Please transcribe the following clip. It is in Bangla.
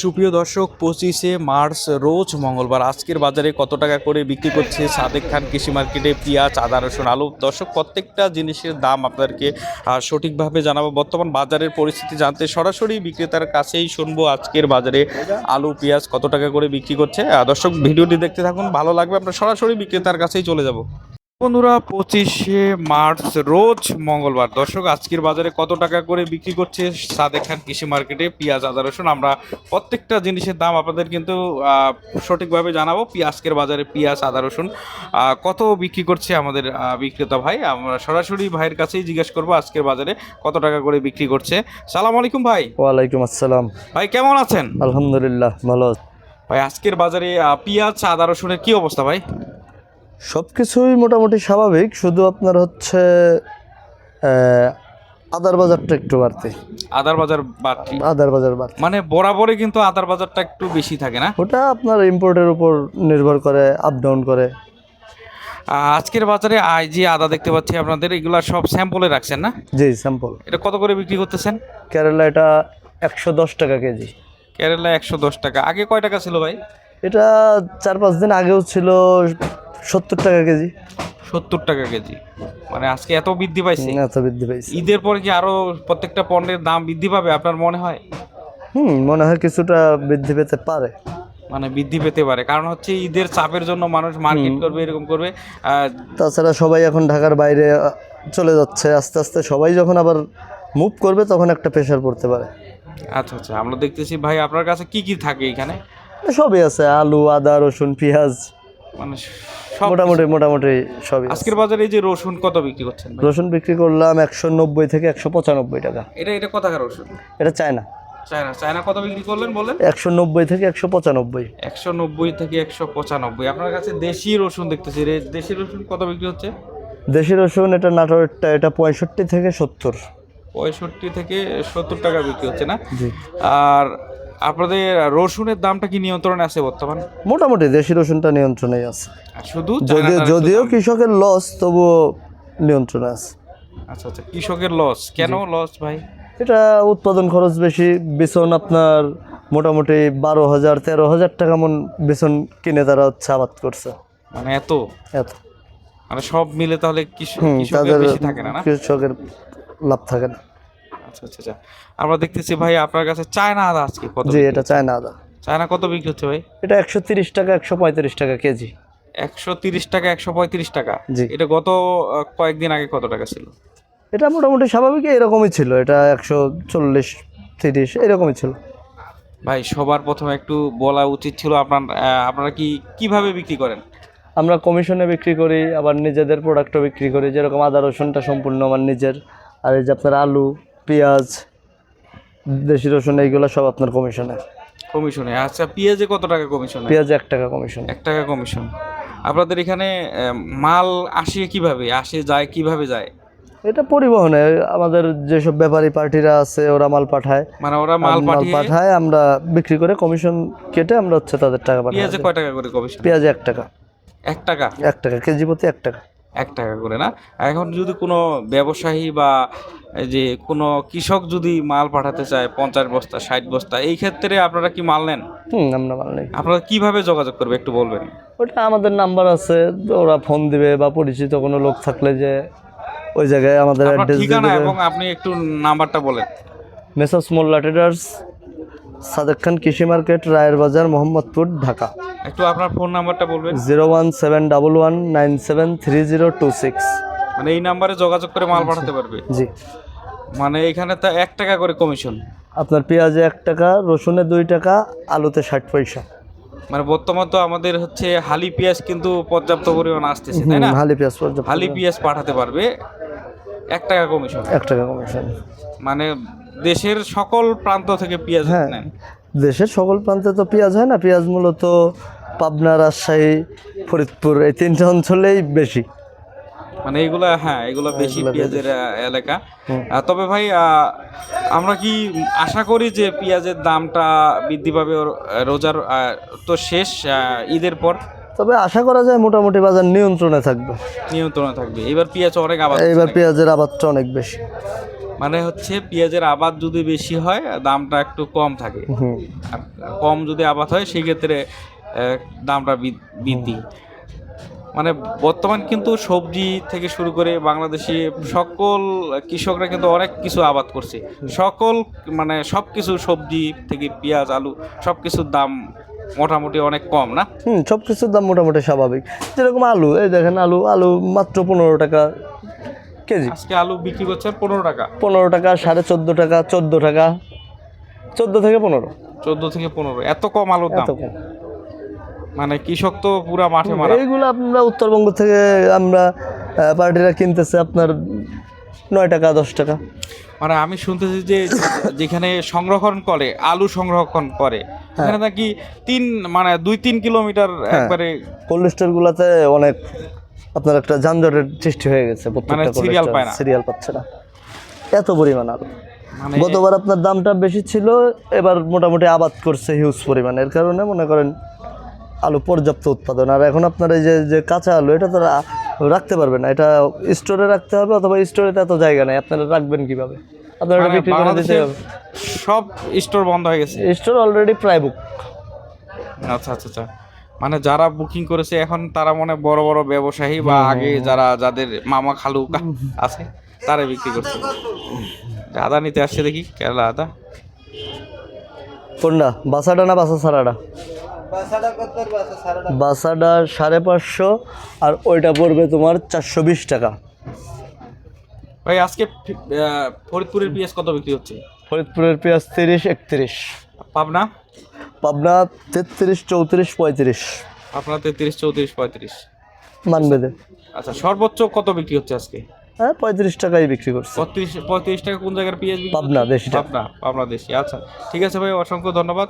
সুপ্রিয় দর্শক, পঁচিশে মার্চ রোজ মঙ্গলবার। আজকের বাজারে কত টাকা করে বিক্রি করছে সাদেক খান কৃষি মার্কেটে পেঁয়াজ, আদা, রসুন, আলু? দর্শক, প্রত্যেকটা জিনিসের দাম আপনাদেরকে সঠিকভাবে জানাব। বর্তমান বাজারের পরিস্থিতি জানতে সরাসরি বিক্রেতার কাছেই শুনব আজকের বাজারে আলু, পেঁয়াজ কত টাকা করে বিক্রি করছে। দর্শক, ভিডিওটি দেখতে থাকুন, ভালো লাগবে, আমরা সরাসরি বিক্রেতার কাছেই চলে যাব। বন্ধুরা পঁচিশে মার্চ রোজ মঙ্গলবার। দর্শক আজকের বাজারে কত টাকা করে বিক্রি করছে সাদেক খান কৃষি মার্কেটে? পেঁয়াজ আদা রসুন। আমরা প্রত্যেকটা জিনিসের দাম আপনাদের কিন্তু সঠিকভাবে জানাব। আজকের বাজারে পেঁয়াজ আদা রসুন কত বিক্রি করছে আমাদের বিক্রেতা ভাই? আমরা সরাসরি ভাইয়ের কাছেই জিজ্ঞেস করব আজকের বাজারে কত টাকা করে বিক্রি করছে। সালাম আলাইকুম ভাই। ওয়ালাইকুম আসসালাম। ভাই কেমন আছেন? আলহামদুলিল্লাহ ভালো ভাই আজকের বাজারে পেঁয়াজ আদা রসুনের কি অবস্থা ভাই? সব কিছুই মোটামুটি স্বাভাবিক শুধু আপনার হচ্ছে আদার বাজারটা একটু বাড়তি। আদার বাজার বাড়তি? আদার বাজার বাড়তি। মানে বরাবরই কিন্তু আদার বাজারটা একটু বেশি থাকে না? ওটা আপনার ইম্পোর্টের উপর নির্ভর করে আপ ডাউন করে। আজকের বাজারে আই যে আদা দেখতে পাচ্ছি আপনাদের এগুলা সব স্যাম্পলে রাখছেন না? জি স্যাম্পল এটা কত করে বিক্রি করতেছেন? কেরালা এটা একশো দশ টাকা কেজি। কেরালা একশো দশ টাকা। আগে কয় টাকা ছিল ভাই? এটা চার পাঁচ দিন আগেও ছিল সত্তর টাকা কেজি। সত্তর টাকা কেজি। মানে আজকে এত বৃদ্ধি পাইছে? এত বৃদ্ধি পেয়েছে ঈদের পরে কি আরও প্রত্যেকটা পণ্যের দাম বৃদ্ধি পাবে আপনার মনে হয়? হুম মনে হয় কিছুটা বৃদ্ধি পেতে পারে। মানে বৃদ্ধি পেতে পারে। কারণ হচ্ছে ঈদের চাপের জন্য মানুষ মার্কেট করবে এরকম করবে। তাছাড়া সবাই এখন ঢাকার বাইরে চলে যাচ্ছে। আস্তে আস্তে সবাই যখন আবার মুভ করবে তখন একটা প্রেশার পড়তে পারে। আচ্ছা আচ্ছা। আমরা দেখতেছি ভাই আপনার কাছে কি কি থাকে এখানে? সবই আছে। আলু আদা রসুন পেঁয়াজ। মানে মোটামুটি মোটামুটি সবই আজকের বাজারে এই যে রসুন কত বিক্রি করছেন রসুন বিক্রি করলাম একশো নব্বই থেকে একশো পঁচানব্বই টাকা। এটা এটা কোথাকার রসুন? এটা চায়না। চায়না চায়না কত বিক্রি করলেন বলেন? একশো নব্বই থেকে একশো পঁচানব্বই। একশো নব্বই থেকে একশো পঁচানব্বই। আপনার কাছে দেশি রসুন দেখতেছি। রে দেশি রসুন কত বিক্রি হচ্ছে? দেশি রসুন এটা নাটোরেরটা এটা পঁয়ষট্টি থেকে সত্তর। পঁয়ষট্টি থেকে সত্তর টাকা বিক্রি হচ্ছে না? আর আপনাদের রসুনের দামটা কি নিয়ন্ত্রণে আছে বর্তমান? মোটামুটি দেশি রসুনটা নিয়ন্ত্রণেই আছে। শুধু যদিও যদিও কৃষকের লস তবুও নিয়ন্ত্রণে আছে। আচ্ছা আচ্ছা কৃষকের লস কেন লস ভাই? এটা উৎপাদন খরচ বেশি বেসন আপনার মোটামুটি বারো হাজার তেরো হাজার টাকা মন বেসন কিনে তারা হচ্ছে আবাদ করছে। মানে এত? এত। মানে সব মিলে তাহলে কৃষক কৃষকের বেশি থাকে না? কৃষকের লাভ থাকে না। আচ্ছা আচ্ছা আচ্ছা। আমরা দেখতেছি ভাই আপনার কাছে চায়না আদা আজকে কত জি এটা চায়না আদা। চায়না কত বিক্রি হচ্ছে ভাই? এটা একশো তিরিশ টাকা একশো পঁয়ত্রিশ টাকা কেজি। একশো তিরিশ টাকা একশো পঁয়ত্রিশ টাকা? জি। এটা গত আহ, কয়েকদিন আগে কত টাকা ছিল? এটা মোটামুটি স্বাভাবিক এরকমই ছিল। এটা একশো চল্লিশ তিরিশ এরকমই ছিল। ভাই সবার প্রথমে একটু বলা উচিত ছিল আপনার আহ, আপনারা কি কীভাবে বিক্রি করেন? আমরা কমিশনে বিক্রি করি আবার নিজেদের প্রোডাক্টও বিক্রি করি। যেরকম আদা রসুনটা সম্পূর্ণ আমার নিজের আর এই যে আপনার আলু পেঁয়াজ দেশি রসুন এইগুলো সব আপনার কমিশনে। কমিশনে। আচ্ছা পেঁয়াজে কত টাকা কমিশন? পেঁয়াজ এক টাকা কমিশন। এক টাকা কমিশন। আপনাদের এখানে মাল আসে কীভাবে? আসে যায় কীভাবে যায়? এটা পরিবহনে। আমাদের যেসব ব্যাপারী পার্টিরা আছে ওরা মাল পাঠায়। মানে ওরা মাল পাঠায় আমরা বিক্রি করে কমিশন কেটে আমরা হচ্ছে তাদের টাকা পাঠাই। পেঁয়াজে কয় টাকা করে কমিশন? পেঁয়াজ এক টাকা। এক টাকা? এক টাকা কেজি প্রতি এক টাকা। এক টাকা করে না? এখন যদি কোনো ব্যবসায়ী বা এই যে কোনো কৃষক যদি মাল পাঠাতে চায় পঞ্চাশ বস্তা ষাট বস্তা এই ক্ষেত্রে আপনারা কি মাল নেন? হুম আমরা মাল নেই। আপনারা কীভাবে যোগাযোগ করবে একটু বলবেন? ওটা আমাদের নাম্বার আছে ওরা ফোন দিবে বা পরিচিত কোনো লোক থাকলে যে ওই জায়গায় আমাদের ঠিকানা এবং আপনি একটু নাম্বারটা বলেন। মেসাস মোল্লা ট্রেডার্স সাদেক খান কৃষি মার্কেট রায়ের বাজার মোহাম্মদপুর ঢাকা। একটু আপনার ফোন নাম্বারটা বলবেন? Zero one seven double one nine seven three zero two six. মানে এই নাম্বারে যোগাযোগ করে মাল পাঠাতে পারবে? জি। মানে এখানে তো এক টাকা করে কমিশন। আপনার পেঁয়াজে এক টাকা রসুনে দুই টাকা আলুতে ষাট পয়সা। মানে বর্তমান তো আমাদের হচ্ছে হালি পেঁয়াজ কিন্তু পর্যাপ্ত পরিমাণ আসতেছে তাই না? হালি পেঁয়াজ হালি পেঁয়াজ পাঠাতে পারবে। এক টাকা কমিশন। এক টাকা কমিশন। মানে দেশের সকল প্রান্ত থেকে পেঁয়াজ হ্যাঁ। নেন। দেশের সকল প্রান্তে তো পেঁয়াজ হয় না পেঁয়াজ মূলত পাবনা রাজশাহী ফরিদপুর এই তিনটা অঞ্চলেই বেশি। মানে এগুলা হ্যাঁ এগুলো বেশি এগুলা পেঁয়াজের এলাকা। তবে ভাই আমরা কি আশা করি যে পেঁয়াজের দামটা বৃদ্ধি পাবে রোজার তো শেষ ঈদের পর? তবে আশা করা যায় মোটামুটি বাজার নিয়ন্ত্রণে থাকবে। নিয়ন্ত্রণে থাকবে। এবার পেঁয়াজ অনেক আবাদ এবার পেঁয়াজের আবাদটা অনেক বেশি। মানে হচ্ছে পেঁয়াজের আবাদ যদি বেশি হয় দামটা একটু কম থাকে। কম যদি আবাদ হয় সেই ক্ষেত্রে দামটা বৃদ্ধি। মানে বর্তমান কিন্তু সবজি থেকে শুরু করে বাংলাদেশি সকল কৃষকরা কিন্তু অনেক কিছু আবাদ করছে। সকল মানে সব কিছু সবজি থেকে পেঁয়াজ আলু সব কিছুর দাম মোটামুটি অনেক কম না? হুম সব কিছুর দাম মোটামুটি স্বাভাবিক। যেরকম আলু এই দেখেন আলু আলু মাত্র পনেরো টাকা কেজি। আজকে আলু বিক্রি করছেন পনেরো টাকা। পনেরো টাকা সাড়ে চোদ্দ টাকা চোদ্দ টাকা চোদ্দ থেকে পনেরো। চোদ্দ থেকে পনেরো এত কম আলুর দাম? কম। মানে কৃষক তো পুরা মাঠে মারা। এইগুলো আমরা উত্তরবঙ্গ থেকে আমরা পার্টিরা কিনতেছে আপনার নয় টাকা দশ টাকা। মানে আমি শুনতেছি যে যেখানে সংরক্ষণ করে আলু সংরক্ষণ করে সেখানে নাকি তিন মানে দুই তিন কিলোমিটার একবারে কোল্ড স্টোরগুলোতে অনেক আপনার একটা যানজটের সৃষ্টি হয়ে গেছে মানে serial পায় না। সিরিয়াল পাচ্ছে না। এত পরিমাণ আলু। মানে গতবার আপনার দামটা বেশি ছিল এবার মোটামুটি আবাদ করছে হিউজ পরিমাণ। এর কারণে মনে করেন আলু পর্যাপ্ত উৎপাদন। আর এখন আপনার এই যে যে কাঁচা আলু এটা তো রাখতে পারবেন না। এটা স্টোরে রাখতে হবে অথবা স্টোরে এত জায়গা নেই। আপনারা রাখবেন কীভাবে? আপনারা এটা মানে বিক্রি করে দিতে হবে। সব স্টোর বন্ধ হয়ে গেছে। স্টোর অলরেডি প্রায় বুক আচ্ছা আচ্ছা আচ্ছা। মানে যারা বুকিং করেছে এখন তারা মনে বড় বড় ব্যবসায়ী বা আগে যারা যাদের মামা খালু আছে তারা বিক্রি করছে। আদা নিতে আসছে দেখি কেরালা আদা। কোনটা? বাসাটা না বাসা সারাটা বাসাটা সাড়ে পাঁচশো। আর ওইটা পড়বে তোমার চারশো বিশ টাকা। ভাই আজকে ফরিদপুরের পিএস কত বিক্রি হচ্ছে? ফরিদপুরের পেঁয়াজ তিরিশ একত্রিশ। পাবনা? পাবনা তেত্রিশ চৌত্রিশ পঁয়ত্রিশ। আপনার তেত্রিশ চৌত্রিশ পঁয়ত্রিশ। মানবেদে। আচ্ছা সর্বোচ্চ কত বিক্রি হচ্ছে আজকে? হ্যাঁ পঁয়ত্রিশ টাকাই বিক্রি করছে। পঁয়ত্রিশ পঁয়ত্রিশ টাকা কোন জায়গার পেঁয়াজ পাবনা দেশিটা পাবনা পাবনা দেশি। আচ্ছা ঠিক আছে ভাই অসংখ্য ধন্যবাদ।